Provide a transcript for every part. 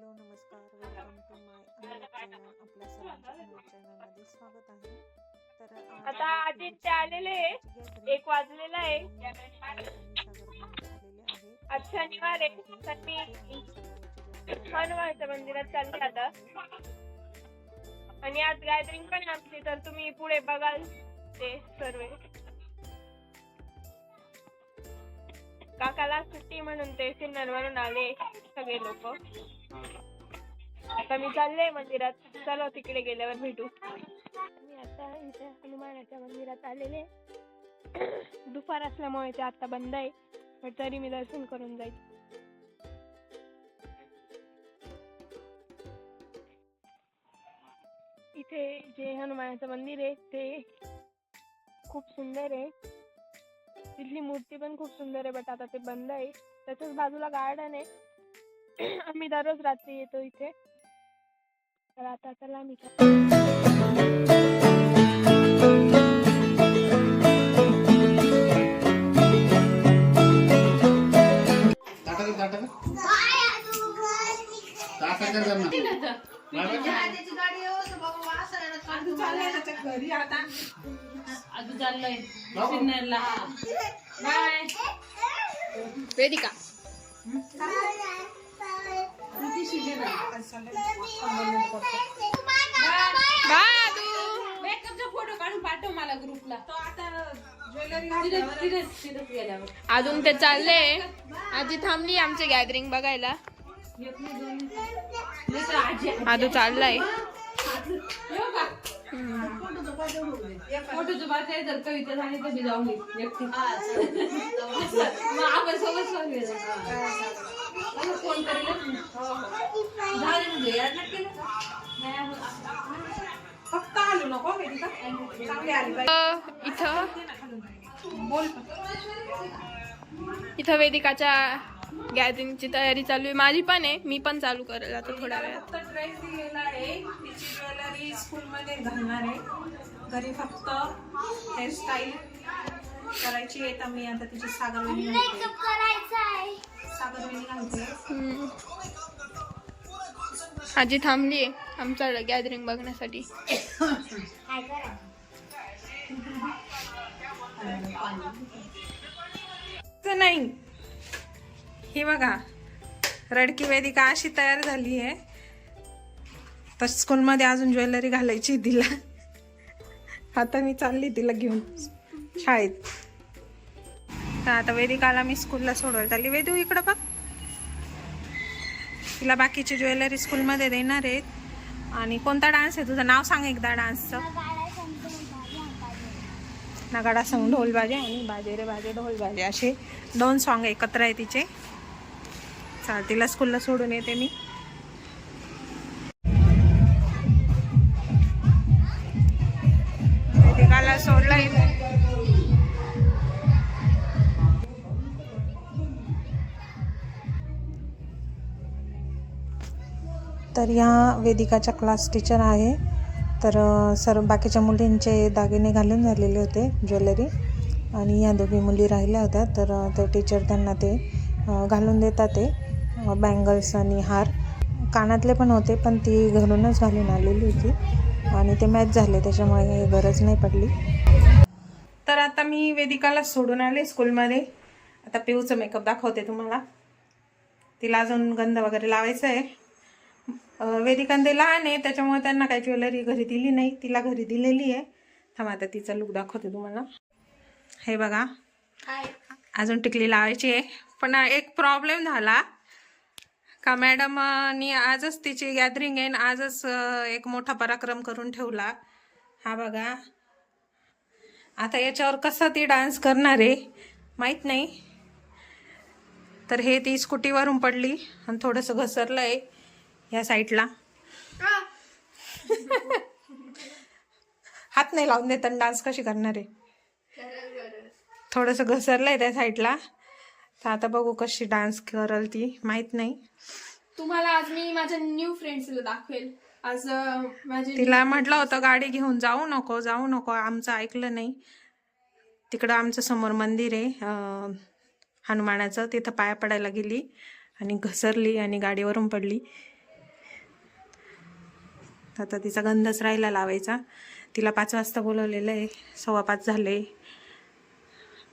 Hello नमस्कार. Welcome to my channel आपल्या सर्वांच्या चॅनलमध्ये स्वागत आहे. तर आता आदित्य आलेले आहे. एक वाजलेला आहे. आज शनिवार आहे. तर मी हनुमानच्या मंदिरात चालले आता. आणि आज गॅदरिंग पण आहे आमची. तर तुम्ही पुढे बघाल ते सर्व. काकाला सुट्टी म्हणून ते सिन्नरवरून आले सगळे लोक. आता मी चालले मंदिरात. चलो तिकडे गेल्यावर भेटू. मी आता इथे हनुमानाच्या मंदिरात आलेले. दुपार असल्यामुळे ते आता बंद आहे पण तरी मी दर्शन करून जाईल. इथे जे हनुमानाचं मंदिर आहे ते खूप सुंदर आहे. तिथली मूर्ती पण खूप सुंदर आहे बट आता ते बंद आहे. त्याच्याच बाजूला गार्डन आहे. आम्ही दररोज रात्री येतो इथे तर आता चला आम्ही टाटा दे, टाटा दे. टाटा कर त्यांना. Bye bye. अजून चाललंय सिन्नरला बाय वेदिका फोटो काढून पाठव मला ग्रुपला. अजून ते चालले. आजी थांबली आमचे गॅदरिंग बघायला. आजी चाललाय. फोटोचं बात आहे जर कविता झाली तर मी जाऊन आपण सोबत फोन करेलच मी. झाले म्हणजे यार नक्की ना. नाही, आपण- फक्त आलू नको वेदिका चांगली आली पाहिजे इथं? बोल. इथं वेदिकाच्या गॅदरिंगची तयारी चालू आहे. माझी पण आहे. मी पण चालू करेल आता थोड्या वेळात. फक्त ड्रेस दिलेला आहे. तिची ज्वेलरी स्कूलमध्ये घालणार आहे. घरी फक्त हेअरस्टाईल करायची आहे. तर मी आता तिची घालते हम्म. आजी थांबली आहे. आमचा गॅदरिंग बघण्यासाठी. नाही. हे बघा. रडकी वेदिका अशी तयार झाली आहे. तर स्कूलमध्ये अजून ज्वेलरी घालायची तिला. आता मी चालली तिला घेऊन शाळेत. तर आता वेदिकाला मी स्कूलला सोडवायला चालली. वेदू इकडं बघ. तिला बाकीची ज्वेलरी स्कूलमध्ये देणार आहेत. आणि कोणता डान्स आहे? तुझं नाव सांग एकदा डान्सचं. नगाडा संग ढोल बाजे आणि बाजे रे बाजे ढोल बाजे. असे दोन सॉन्ग एकत्र आहे तिचे. चाल तिला स्कूलला सोडून येते मी. तर या वेदिकाच्या क्लास टीचर आहे. तर सर्व बाकीच्या मुलींचे दागिने घालून झालेले होते ज्वेलरी. आणि या दोघी मुली राहिल्या होत्या. तर ते टीचर त्यांना ते घालून देतात ते बँगल्स आणि हार. कानातले पण होते पण ती घरूनच घालून आलेली होती. आणि ते मॅच झाले त्याच्यामुळे काही गरज नाही पडली. तर आता मी वेदिकाला सोडून आले स्कूलमध्ये. आता पिऊचं मेकअप दाखवते तुम्हाला. तिला अजून गंध वगैरे लावायचं आहे. अं, वेदिका ते लहान आहे त्याच्यामुळे त्यांना काही ज्वेलरी घरी दिली नाही. तिला घरी दिलेली आहे. थांब आता तिचा लुक दाखवते तुम्हाला. हे बघा. अजून टिकली लावायची आहे. पण एक प्रॉब्लेम झाला. का मॅडमनी आजच तिची गॅदरिंग आहे आणि आजच एक मोठा पराक्रम करून ठेवला. हा बघा. आता याच्यावर कसा ती डान्स करणार आहे माहीत नाही. तर हे ती स्कूटीवरून पडली आणि थोडंसं घसरलं आहे या साईडला. हात नाही लावून देताना डान्स कशी करणार आहे. थोडंसं घसरलं आहे त्या साईडला. तर आता बघू कशी डान्स करल ती. माहीत नाही. तुम्हाला आज मी माझ्या न्यू फ्रेंड्सला दाखवेल. आज माझे तिला म्हटलं होतं गाडी घेऊन जाऊ नको जाऊ नको. आमचं ऐकलं नाही. तिकडं आमचं समोर मंदिर आहे. हनुमानाचं. तिथं पाया पडायला गेली आणि घसरली आणि गाडीवरून पडली. आता तिचा गंधच राहिला लावायचा. तिला पाच वाजता बोलवलेलं आहे. सव्वा पाच झाले.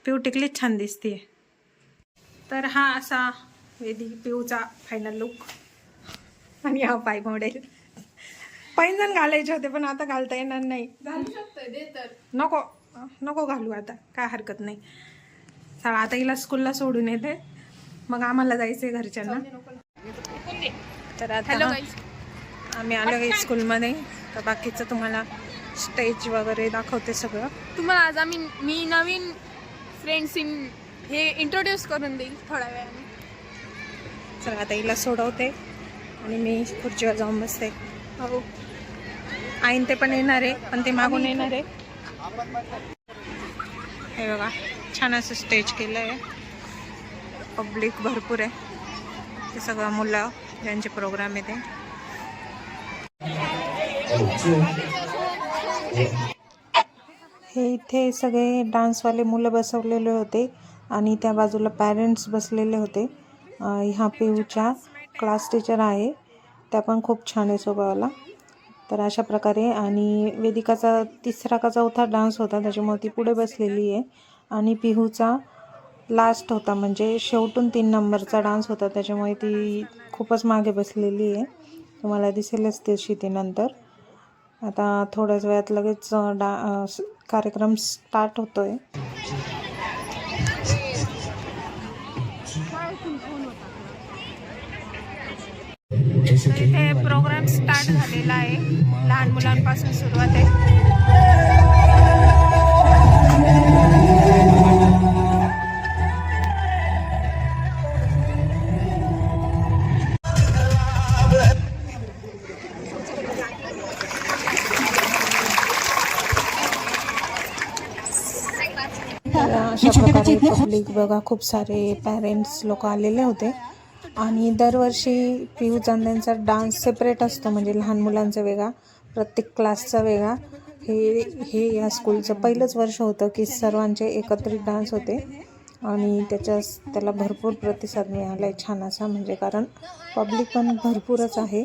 पिऊ टिकलीच छान दिसते तर हा असा वेदी पिऊचा फायनल लुक आणि हा पाय मॉडेल पैंजण घालायचे होते पण आता घालता येणार नाही. तर. नको नको घालू आता. काय हरकत नाही. चला आता हिला स्कूलला सोडून येते. मग आम्हाला जायचंय घरच्यांना. तर आता आम्ही आलो आहे स्कूलमध्ये. तर बाकीचं तुम्हाला स्टेज वगैरे दाखवते सगळं. तुम्हाला आज आम्ही मी नवीन फ्रेंड्स इन हे इंट्रोड्यूस करून देईल थोड्या वेळाने. चला आता हिला सोडवते आणि मी खुर्चीवर जाऊन बसते. हो. आईन ते पण येणार आहे पण ते मागून येणार आहे. हे बघा छान असं स्टेज केलं आहे पब्लिक भरपूर आहे. ते सगळं मुलं ज्यांचे प्रोग्राम आहे ते. हे. इथे सगळे डान्सवाले मुलं बसवलेले होते आणि त्या बाजूला पॅरेंट्स बसलेले होते. ह्या पिऊच्या क्लास टीचर आहे. त्या पण खूप छान आहे स्वभावाला. तर अशा प्रकारे आणि वेदिकाचा तिसरा का चौथा डान्स होता त्याच्यामुळे ती पुढे बसलेली आहे. आणि पिहूचा लास्ट होता म्हणजे शेवटून तीन नंबरचा डान्स होता त्याच्यामुळे ती खूपच मागे बसलेली आहे. तुम्हाला दिसेलच तशी ती नंतर. आता थोड्याच वेळात लगेच डा कार्यक्रम स्टार्ट होतो आहे इथे प्रोग्राम स्टार्ट झालेला आहे. लहान मुलांपासून सुरुवात आहे. पब्लिक बघा खूप सारे पॅरेंट्स लोक आलेले होते. आणि दरवर्षी पियू चांद्यांचा डान्स सेपरेट असतो म्हणजे लहान मुलांचा वेगळा प्रत्येक क्लासचा वेगळा. हे हे या स्कूलचं पहिलंच वर्ष होतं की सर्वांचे एकत्रित डान्स होते. आणि त्याच्या त्याला भरपूर प्रतिसाद मिळाला आहे छान असा म्हणजे कारण पब्लिक पण भरपूरच आहे.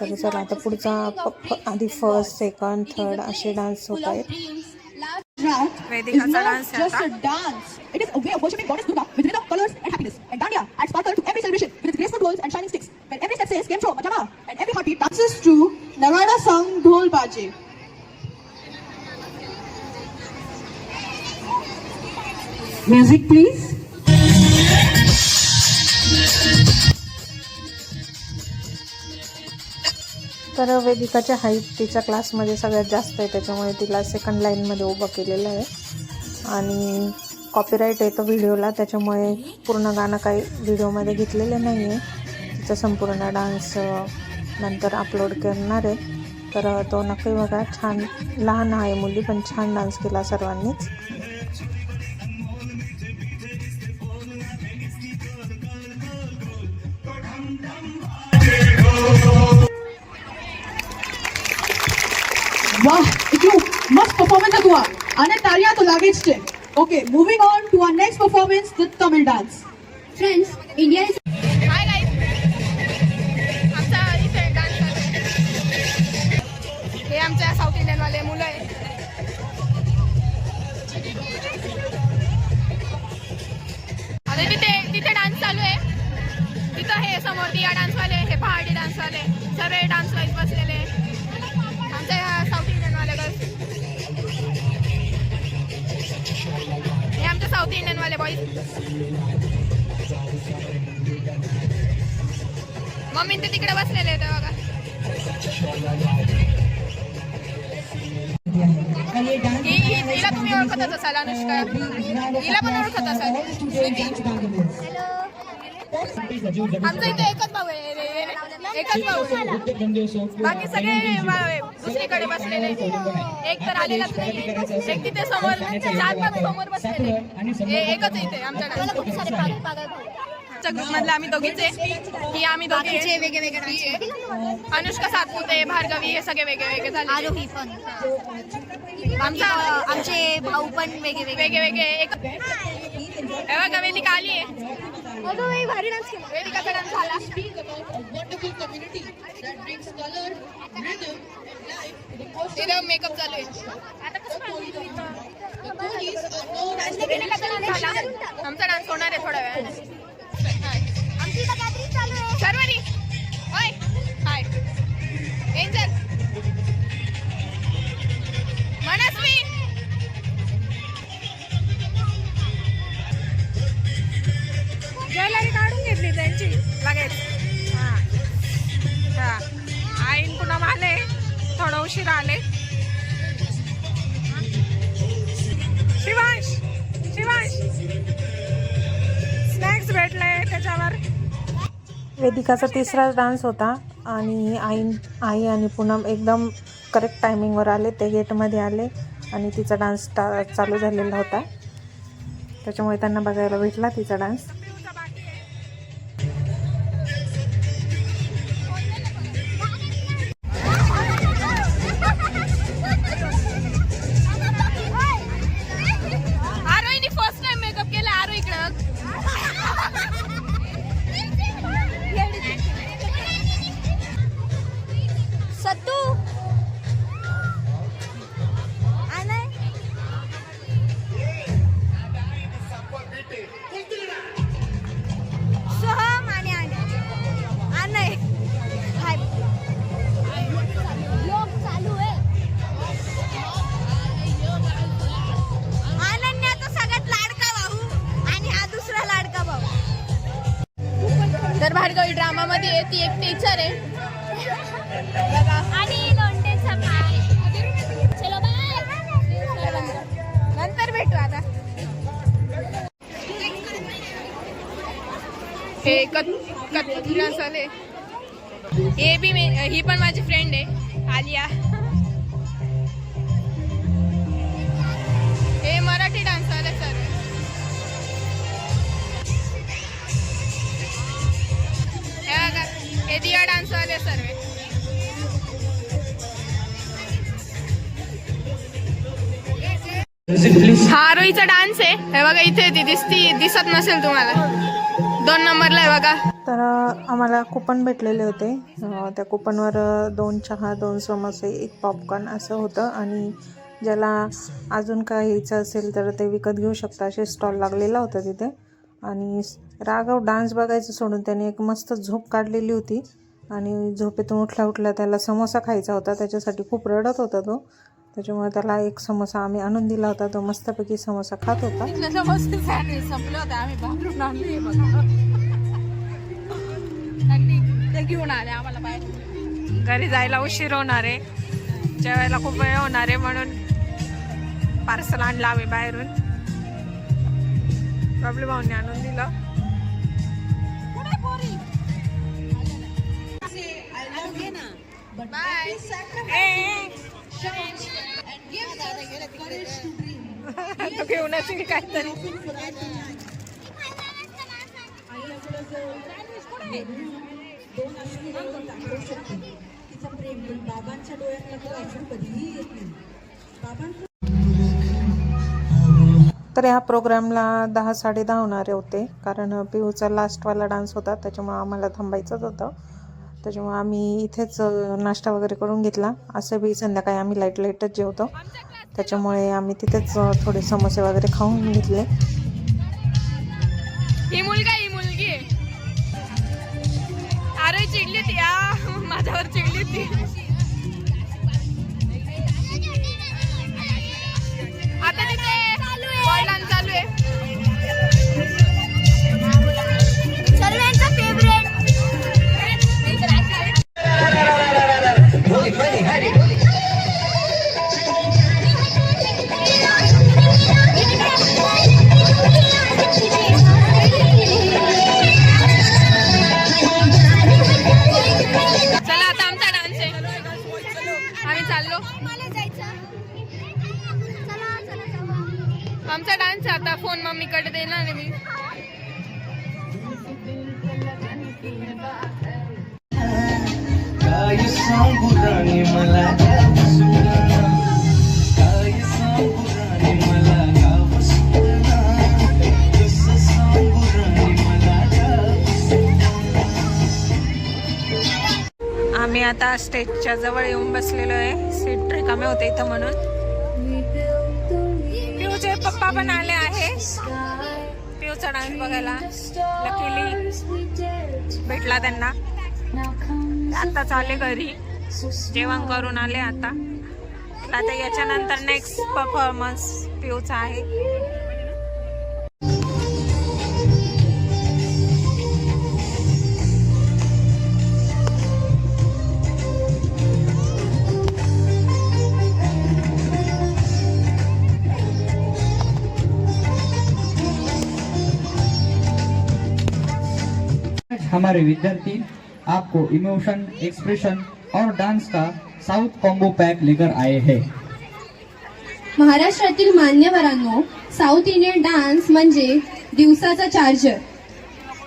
तर चला आता पुढचा प- आधी फर्स्ट सेकंड थर्ड असे डान्स होत आहेत. round not just a dance. It is a way of worshipping goddess Durga with rhythm, colors, and happiness. And Dandia adds sparkle to every celebration with its graceful bowls and shining sticks, When every step says came from Majama, and every heartbeat dances to Narada Sang Dhol Baje. Music, please. तर वेदिकाच्या height तिच्या क्लासमध्ये सगळ्यात जास्त आहे त्याच्यामुळे तिला second लाईनमध्ये उभं केलेलं आहे. आणि कॉपीराईट येतो व्हिडिओला त्याच्यामुळे पूर्ण गाणं काही व्हिडिओमध्ये घेतलेलं नाही आहे तिचा संपूर्ण डान्स नंतर अपलोड करणार आहे. तर तो नक्की बघा छान लहान आहे मुली पण छान डान्स केला सर्वांनीच. लागेच छे okay moving on to our next performance the Tamil dance Friends, India is hi guys आमचा इथे डान्स हे. आमच्या साऊथ इंडियनवाले मुलं आहे आणि तिथे तिथे डान्स चालू आहे. तिथं हे समोर दिया डान्सवाले हे पहाडी डान्सवाले सर्व डान्स वाईज बसलेले आमचे साऊथ इंडियनवाले बॉईज मम्मी ते तिकडे बसलेले होते बघा. ही- हिला तुम्ही ओळखत असाल अनुष्का. हिला पण ओळखत असाल. आमचा इथे एकच भाऊ आहे रे- रे- एकच भाऊ आहे. बाकी सगळे दुसरीकडे बसलेले एक तर आलेलाच नाही एक तिथे समोर चार पाच समोर बसलेले हे एकच आहे इथे आमच्या ग्रुप मधले आम्ही दोघीच आहे ही आम्ही दोघी बाकीचे आहे. ही आहे. अनुष्का सातपुते भार्गवी हे सगळे वेगळे वेगळे झाले आरोही पण. आमचा आमचे भाऊ पण वेगळे वेगळे. वेगळे वेगळे. एक हे बघा वेदिका आली आहे. Wonderful community that brings color, इथं मेकअप चालू आहे. आता कसं आमचा डान्स होणार आहे थोड्या वेळाने. सर्वांनी. हाय. हाय एंजल घेतली लगेच. हा. हा. आईन पुन्हा आले थोडं उशीर आले. शिवांश शिवांश. स्नॅक्स भेटले त्याच्यावर. वेदिकाचा तिसरा डान्स होता आणि आई आई आणि पूनम एकदम करेक्ट टायमिंगवर आले ते गेटमध्ये आले आणि तिचा डान्स स्टा चालू झालेला होता. त्याच्यामुळे त्यांना बघायला भेटला तिचा डान्स ही पण माझी फ्रेंड आहे आलिया. हे मराठी डान्स आहे सर हे बघा हे दिया डान्स आले सर्व हा रोईचा डान्स आहे. हे बघा इथे ती दिसती दिसत नसेल तुम्हाला. दोन नंबरला आहे बघा. तर आम्हाला कुपन भेटलेले होते. त्या कुपनवर दोन चहा दोन समोसे एक पॉपकॉर्न असं होतं. आणि ज्याला अजून काय घ्यायचं असेल तर ते विकत घेऊ शकता असे स्टॉल लागलेला होता तिथे. आणि राघव डान्स बघायचं सोडून त्याने एक मस्त झोप काढलेली होती. आणि झोपेतून उठल्या उठला त्याला समोसा खायचा होता. त्याच्यासाठी खूप रडत होता तो. त्याच्यामुळे त्याला एक समोसा आम्ही आणून दिला होता. तो मस्तपैकी समोसा खात होता. घेऊन आले आम्हाला बाहेर. घरी जायला उशीर होणार आहे. जेवायला खूप वेळ होणार आहे म्हणून पार्सल आणलं आम्ही बाहेरून. बबलू भाऊने आणून दिलं. तो घेऊनच येईल काहीतरी. तर ह्या प्रोग्रामला दहा साडे दहा होणारे होते. कारण पिऊचा लास्टवाला डान्स होता. त्याच्यामुळे आम्हाला थांबायचंच होतं. त्याच्यामुळे आम्ही इथेच नाश्ता वगैरे करून घेतला. असं बी संध्याकाळी आम्ही लाइट लाईटच जेवतो. त्याच्यामुळे आम्ही तिथेच थोडे समोसे वगैरे खाऊन घेतले. माझ्यावर चिडली होती स्टेजच्या जवळ येऊन बसलेलो आहे. सीट रिकामे होते इथं म्हणून. पिऊचे पप्पा पण आले आहे. पिऊचा डान्स बघायला. लकीली भेटला त्यांना. आता चाले घरी. जेवण करून आले आता. आता याच्यानंतर नेक्स्ट परफॉर्मन्स पिऊचा आहे. हमारे विद्यार्थी आपको इमोशन एक्सप्रेशन और डांस का साउथ कॉम्बो पैक लेकर आए हैं। महाराष्ट्रातील मान्यवरांनो साऊथ इंडियन डान्स म्हणजे दिवसाचा चार्जर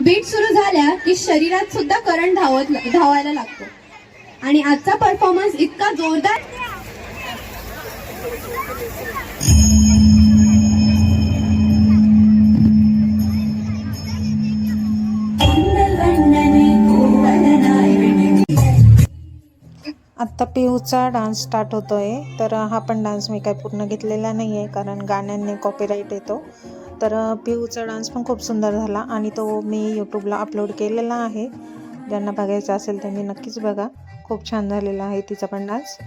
बीट सुरू झाल्या की शरीरात सुद्धा करंट धावत धावायला लागतो. आणि आजचा परफॉर्मन्स इतका जोरदार आत्ता पिहूचा डान्स स्टार्ट होतो आहे तर हा पण डान्स मी काय पूर्ण घेतलेला नाही आहे कारण गाण्यांनी कॉपीराईट येतो. तर पिहूचा डान्स पण खूप सुंदर झाला आणि तो मी यूट्यूबला अपलोड केलेला आहे. ज्यांना बघायचा असेल त्यांनी नक्कीच बघा. खूप छान झालेला आहे तिचा पण dance.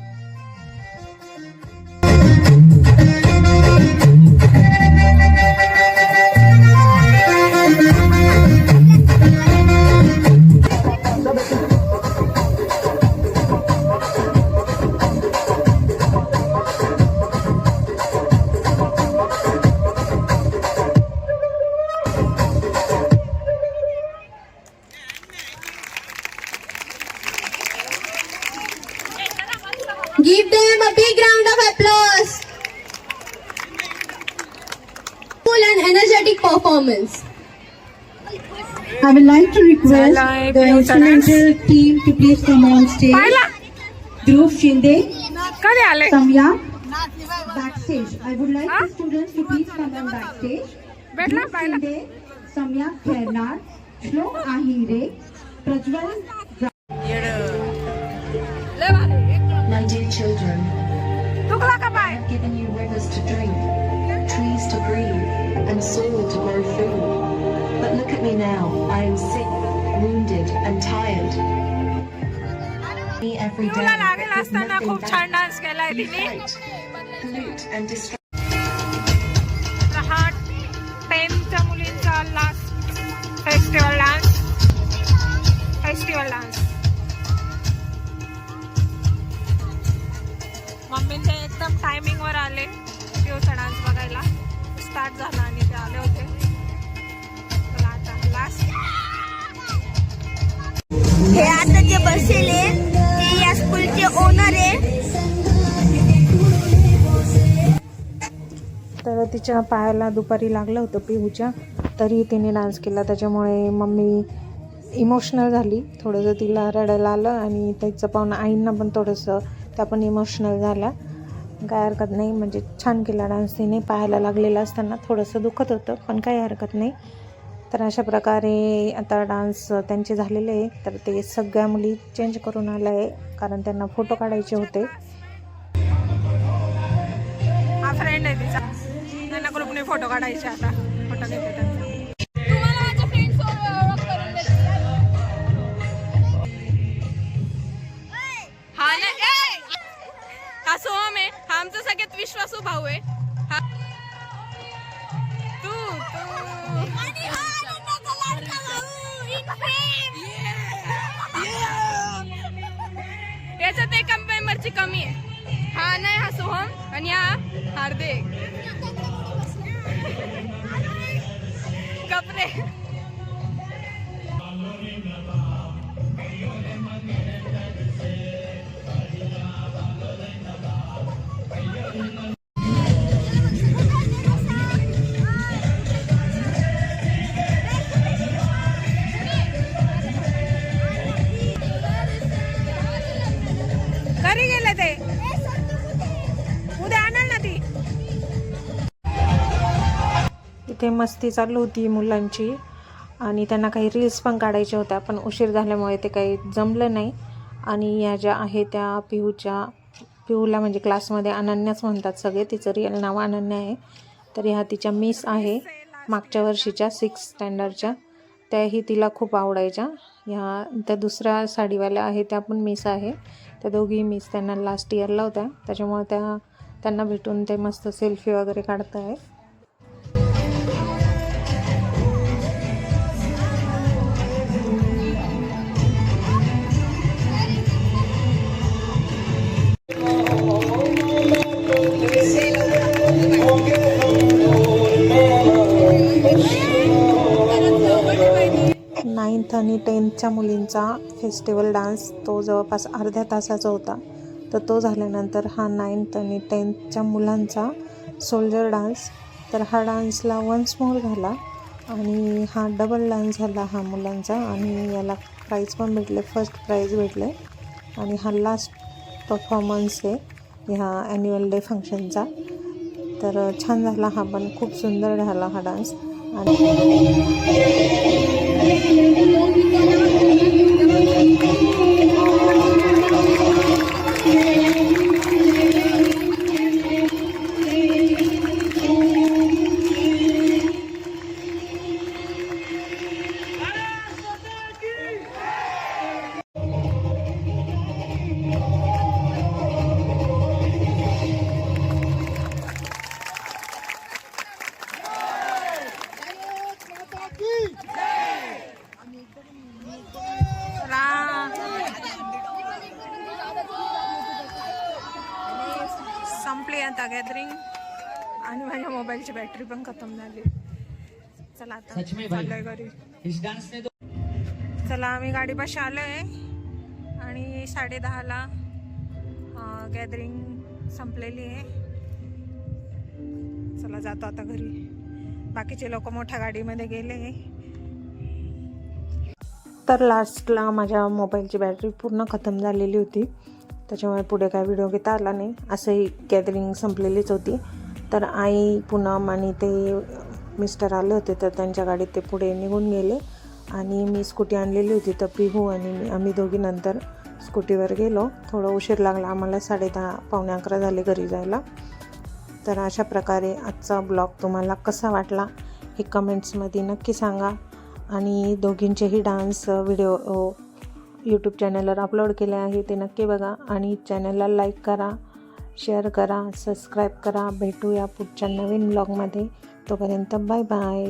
Give managerial team to please come on stage. Dhruv Shinde, Samya, backstage. I would like the students to please come on backstage. Dhruv Shinde, Samya Khernar, Shlok Ahire, Prajwal. My dear children, I have given you rivers to drink, trees to breathe, and soil to grow food. But look at me now, I am sick. Wounded, and tired. Every day. with असताना nothing खूप back. छान dance केलाय You तिने fight, pollute, and destroy. Festival dance festival dance mummy ते एकदम timing वर आले पिऊचा dance बघायला स्टार्ट झाला आणि ते आले होते आता लास्ट हे आता जे बसेले ते या स्कूलचे ओनर आहे. तर तिच्या पायाला दुपारी लागलं होतं पिहूच्या तरी तिने डान्स केला. त्याच्यामुळे मम्मी इमोशनल झाली. थोडंसं तिला रडायला आलं आणि त्याचं पाहून आईंना पण थोडंसं त्या पण इमोशनल झाल्या. काय हरकत नाही. म्हणजे छान केला डान्स तिने. पायाला लागलेला असताना थोडंसं दुखत होतं पण काही हरकत नाही. तर अशा प्रकारे आता डान्स त्यांचे झालेले आहे. तर ते सगळ्या मुली चेंज करून आलं आहे कारण त्यांना फोटो काढायचे होते. हा फ्रेंड आहे तिचा. त्यांना ग्रुपने फोटो काढायचे आता. फोटो घेते त्यांचा. हा ना ए! सोहम हो, आहे हा आमचा सगळ्यात विश्वासू भाऊ आहे. याच्यात एक मेंबरची कमी आहे. हा नाही हा सोहम आणि हा हार्दिक. कपडे. इथे मस्ती चालू होती मुलांची. आणि त्यांना काही रील्स पण काढायच्या होत्या पण उशीर झाल्यामुळे ते काही जमलं नाही. आणि या ज्या आहे त्या पिहूच्या पिहूला म्हणजे क्लासमध्ये अनन्याच म्हणतात सगळे. तिचं रिअल नाव अनन्या आहे. तर ह्या तिच्या मिस आहे. मागच्या वर्षीच्या सिक्स स्टँडर्डच्या त्याही तिला खूप आवडायच्या. ह्या त्या दुसऱ्या साडीवाल्या आहे त्या पण मिस आहे. त्या दोघी मिस त्यांना लास्ट इयरला होत्या. त्याच्यामुळे त्या त्यांना भेटून ते मस्त सेल्फी वगैरे काढत आहे नाईन्थ आणि टेन्थच्या मुलींचा फेस्टिवल डान्स तो जवळपास अर्ध्या तासाचा होता. तर तो झाल्यानंतर हा नाईन्थ आणि टेन्थच्या मुलांचा सोल्जर डान्स. तर हा डान्सला वन्स मोर झाला आणि हा डबल डान्स झाला हा मुलांचा आणि याला प्राईज पण भेटले फर्स्ट प्राईज भेटले. आणि हा लास्ट परफॉर्मन्स आहे ह्या ॲन्युअल डे फंक्शनचा तर छान झाला हा पण खूप सुंदर झाला हा डान्स. आणि Gracias. आता गॅदरिंग आणि माझ्या मोबाईलची बॅटरी पण खतम झाली. चला आता. चाललोय घरी. चला आम्ही गाडीपाशी आलोय. आणि साडे दहाला गॅदरिंग संपलेली आहे. चला जातो आता घरी. बाकीचे लोक मोठ्या गाडीमध्ये गेले तर लास्टला माझ्या मोबाईलची बॅटरी पूर्ण खतम झालेली होती. त्याच्यामुळे पुढे काय व्हिडिओ घेता आला नाही. असंही गॅदरिंग संपलेलीच होती. तर आई पूनम आणि ते मिस्टर आले होते तर त्यांच्या गाडीत ते पुढे निघून गेले. आणि मी स्कूटी आणलेली होती तर पिहू आणि मी आम्ही दोघी नंतर स्कूटीवर गेलो. थोडं उशीर लागला आम्हाला साडे दहा पावणे अकरा झाले घरी जायला. तर अशा प्रकारे आजचा ब्लॉग तुम्हाला कसा वाटला हे कमेंट्समध्ये नक्की सांगा. आणि दोघींचेही डान्स व्हिडिओ यूट्यूब चॅनलवर अपलोड केले आहे ते नक्की बघा. आणि चॅनलला लाईक करा शेअर करा सबस्क्राईब करा. भेटूया पुढच्या नवीन ब्लॉगमध्ये तोपर्यंत बाय बाय